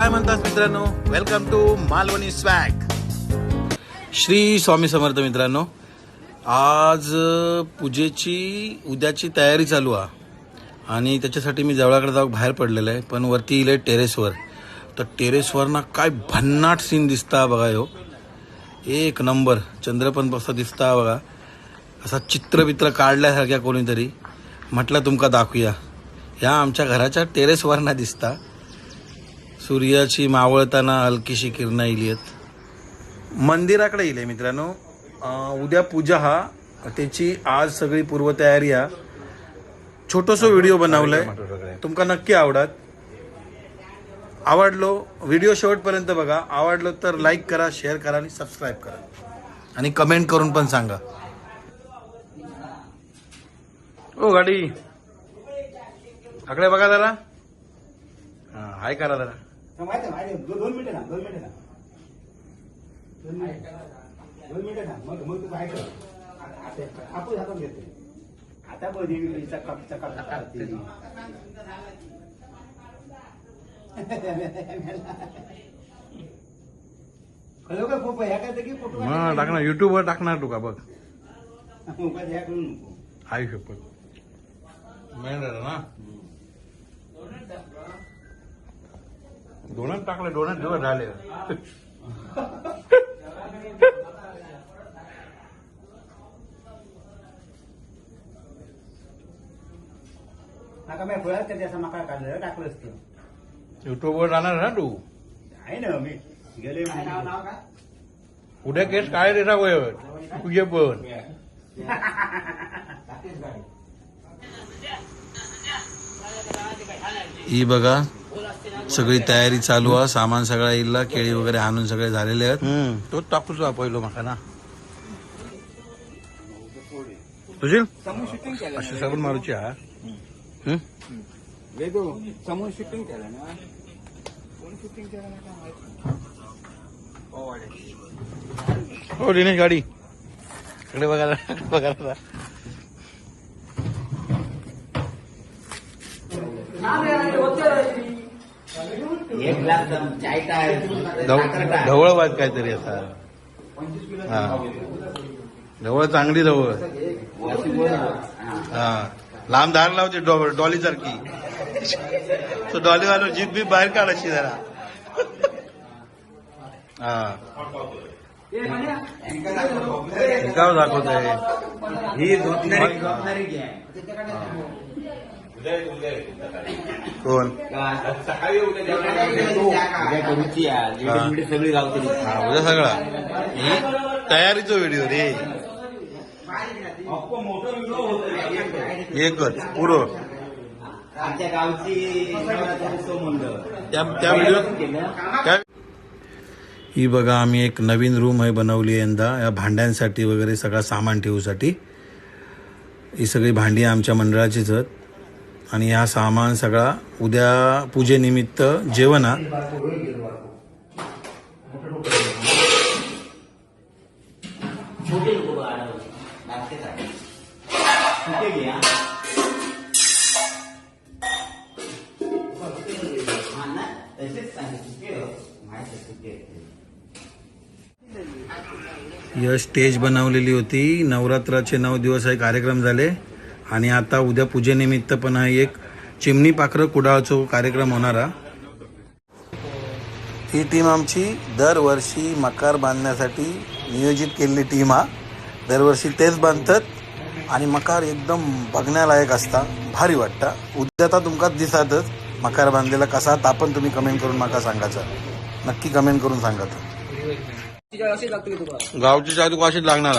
काय म्हणतात मित्रांनो? Welcome to Malvani swag Shri Swami Samarth मित्रांनो आज पूजेची उद्याची तयारी चालू आहे आणि त्याच्यासाठी मी जवळाकडे जाऊ बाहेर पडलेलं आहे पण वरती येईल टेरेसवर. तर टेरेसवर ना काय भन्नाट सीन दिसता बघा हो एक नंबर चंद्र पण दिसता बघा. असा चित्रबित्र काढल्यासारख्या कोणीतरी. म्हटलं तुमका दाखवूया. ह्या आमच्या घराच्या टेरेसवर ना दिसता. सूर्याची मावळताना हलकीशी किरणं इलियत मंदिराकडे येईल मित्रांनो. अं, उद्या पूजा हा. त्याची आज सगळी पूर्वतयारी हा. छोटस व्हिडिओ बनवलाय. तुमका नक्की आवडत. आवडलो व्हिडिओ शेवटपर्यंत बघा. आवडलो तर लाईक करा शेअर करा आणि सबस्क्राईब करा. आणि कमेंट करून पण सांगा. ओ गाडी. आकडे बघा जरा. हा हाय करा जरा. माहिती आहे, माहिती आहे. दो- दोन मिनिटं ना दोन मिनिटं ना दोन मिनिटं. दोन मिनिटं ना मग मग तू ऐक. आता आपण हातात घेते आता बघ देवी चकाप चकाप चकाप ते. खरोखर खूप? ह्या काय की फोटो मग टाकणार युट्यूबवर टाकणार तुका बघ. मोबाईल ह्या करू नको. हाय शपथ. ना? दोनच टाकले दोनच दिवस झाले. टाकलं असतं. युट्यूबवर जाणार ना तू? आहे ना मी गेले उद्या केस काय रेटा वय तुझे पण. ही बघा सगळी तयारी चालू आहे सामान सगळा इल्ला केळी वगैरे आणून सगळे झालेले आहेत. तोच टाकूच पहिलो माका ना. तुझी अशी साबण मारूची हा. समोर शूटिंग केलं ना. कोण शूटिंग केलं ना काय माहीत? हो दिनेश गाडी. इकडे बघायला बघायला एक ग्लास चाय काय? ढव- ढवळ वाज काहीतरी असा. हा. ढवळ चांगली ढवळ. हा. लांब धार लावते डॉ- डॉली सारखी. तो डॉली वालो जीप बी बाहेर काढ अशी जरा. हा. काय दाखवत. आहे ही झोपणारी घ्या कोण? उद्या करूची हा. सगळी गावतली हा उद्या सगळा. ही तयारीचा व्हिडिओ रे. एकच पुरो. आमच्या गावची त्या व्हिडिओ ही बघा आम्ही एक नवीन रूम आहे बनवली यंदा. या भांड्यांसाठी वगैरे सगळं सामान ठेवूसाठी. ही सगळी भांडी आमच्या मंडळाचीच आहेत. आणि ह्या सामान सगळा उद्या पूजेनिमित्त जेवण हा. छोटे लोक लागते काय कुठे घ्या हा. ना तसेच सांगितले माहिती कुठे या स्टेज बनवलेली होती. नवरात्राचे नऊ दिवस हे कार्यक्रम झाले. आणि आता उद्या पूजेनिमित्त पण हा एक चिमणी पाखरं कुडाळचो कार्यक्रम होणारा. ही टीम आमची दरवर्षी मकार बांधण्यासाठी नियोजित केलेली टीम हा. दरवर्षी तेच बांधतात आणि मकार एकदम बघण्यालायक असता भारी वाटता. उद्या तर तुमका दिसातच मकार बांधलेला कसा ता पण तुम्ही कमेंट करून माका सांगायचा. नक्की कमेंट करून सांगायचं गावची चाय तुका अशीच लागणार?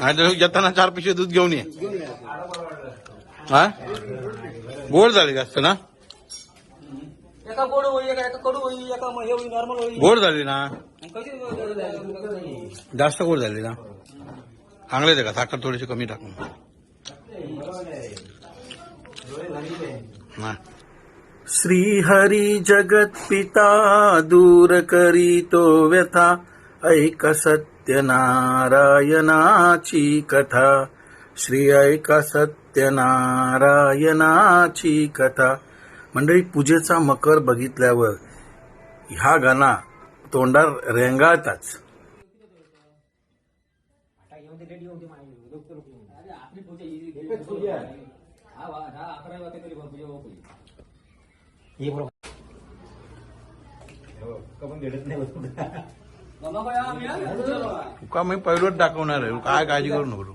येताना चार पिशे दूध घेऊन ये. हा? गोड झाली जास्त ना? एका गोड होई एका एका कडू होई एका हे होई नॉर्मल होई. गोड झाली ना? जास्त गोड झाली ना? चांगले ते का? साखर थोडीशी कमी टाकून. हा. श्री हरी जगत पिता दूर करी तो व्यथा ऐक सत्य नारायणाची कथा. श्री ऐका सत्य नारायणाची कथा. मंडळी पूजेचा मकर बघितल्यावर ह्या गाणा तोंडार रेंगाळताच. ही- वा- हा. हे बरोबर. नाही. तुका मी पहिलोच दाखवणार आहे काय काळजी करू नको तू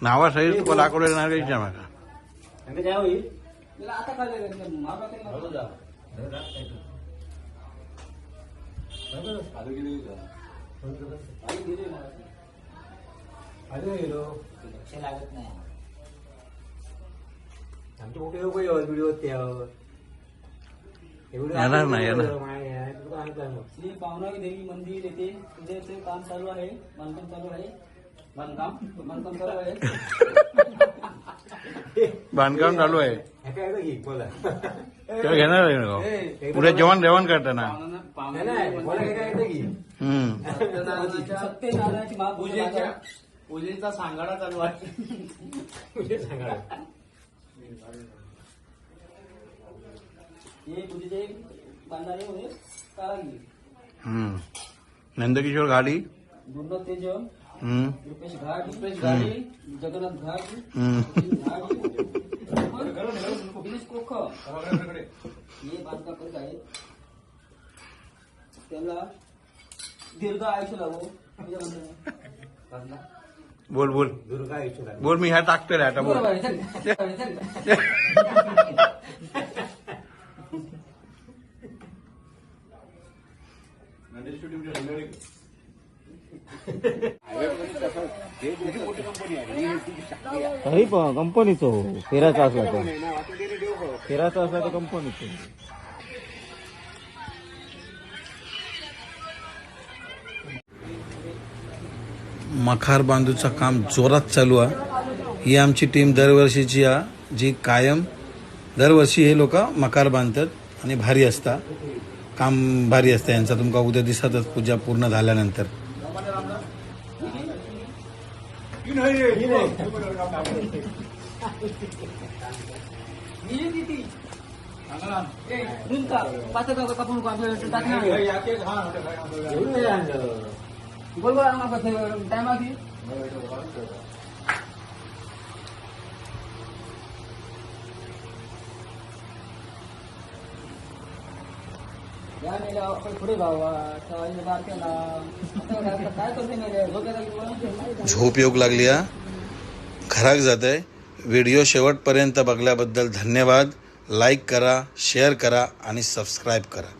नावासहित तुका दाखवलं येणार काही विचार. लक्ष लागत नाही आमचे मोठे लोक व्हिडिओ त्यावर येणार नाही, येणार. श्री पावनागी देवी मंदिर येथे पूजेचे काम चालू आहे. बांधकाम चालू आहे. बांधकाम? बांधकाम चालू आहे. बांधकाम चालू आहे. बोला. तेव्हा घेणार आहे पुढे जेवण जेवण करताना. नाही, नाही, बोला काय काय येतं की? हम्म. सत्यनारायणाची महापूजेच्या पूजेचा सांगाडा चालू आहे. सांगा हे पूजेचे हम्म। नंद घाटी? हम्म। हम्म। गुन्नत बोल बोल. दुर्गा बोल मी ह्या टाकतोय आता बोल. तरी पण कंपनीचो फेराचा असला तर फेराचा असला तर कंपनीचो मखार बांधूचं काम जोरात चालू आहे. ही आमची टीम दरवर्षीची आहे जी कायम दरवर्षी हे लोक मकार बांधतात आणि भारी असता. काम भारी असतं यांचा. तुमका उद्या दिसतच पूजा पूर्ण झाल्यानंतर. Bolehlah nak pasal tema ni. Bolehlah. या मेल्या पुढे भावा काय करते झोप योग लागली हा? घराक जात आहे व्हिडिओ शेवटपर्यंत बघल्याबद्दल धन्यवाद. लाईक करा शेअर करा आणि सबस्क्राईब करा.